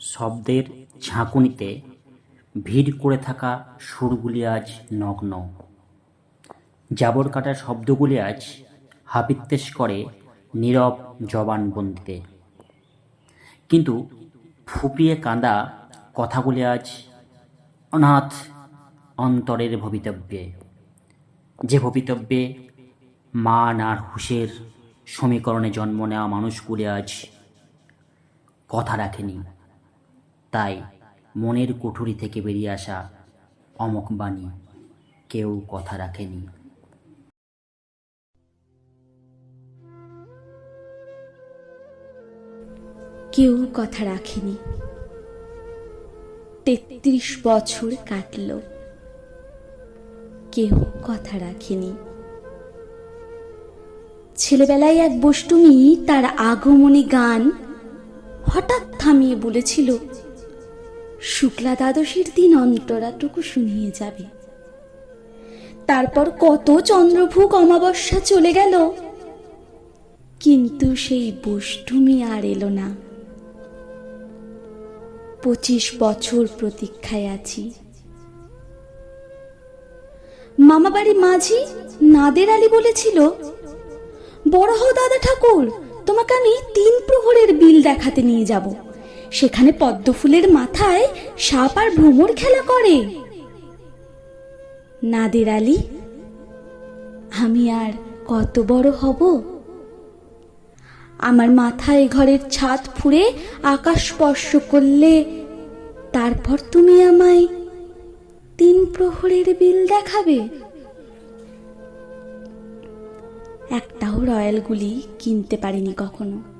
শব্দের ঝাঁকুনিতে ভিড় করে থাকা সুরগুলি আজ নগ্ন। জাবর কাটার শব্দগুলি আজ হাপিত্তেশ করে নীরব জবানবন্দিতে। কিন্তু ফুপিয়ে কাঁদা কথাগুলি আজ অনাথ অন্তরের ভবিতব্যে। যে ভবিতব্যে মান আর হুশের সমীকরণে জন্ম নেওয়া মানুষগুলি আজ কথা রাখেনি। তাই মনের কুঠুরি থেকে বেরিয়ে আসা অমক বাণী কেউ কথা রাখেনি। কেউ কথা রাখেনি। তেত্রিশ বছর কাটল। কেউ কথা রাখেনি। ছেলেবেলায় এক বষ্টুমি তার আগমনী গান হঠাৎ থামিয়ে বলেছিল শুক্লা দ্বাদশীর দিন অন্তরাটুকু শুনিয়ে যাবে। তারপর কত চন্দ্রভুগ অমাবস্যা চলে গেল। কিন্তু সেই বষ্টুমি আর এলো না। পঁচিশ বছর প্রতীক্ষায় আছি। মামাবাড়ি মাঝি নাদের আলী বলেছিল, বড় হও দাদা ঠাকুর, তোমাকে আমি তিন প্রহরের বিল দেখাতে নিয়ে যাব। সেখানে পদ্ম ফুলের মাথায় সাপ আর ভ্রমর খেলা করে। নাদের আলী, আমি আর কত বড় হব? আমার মাথায় ঘরের ছাদ ফুঁড়ে আকাশ স্পর্শ করলে তারপর তুমি আমায় তিন প্রহরের বিল দেখাবে। একটাও রয়্যালগুলি কিনতে পারিনি কখনো।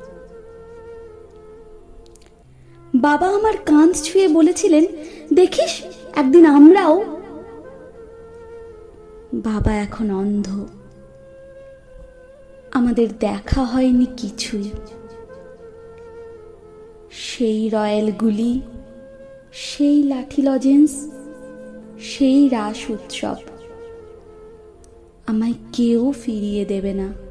বাবা আমার কাঁধ ছুঁয়ে বলেছিলেন, দেখিস, একদিন আমরাও বাবা এখন অন্ধ। আমাদের দেখা হয়নি কিছুই। সেই রয়্যালগুলি সেই লাঠি লজেন্স, সেই রাস উৎসব। আমায় কেউ ফিরিয়ে দেবে না।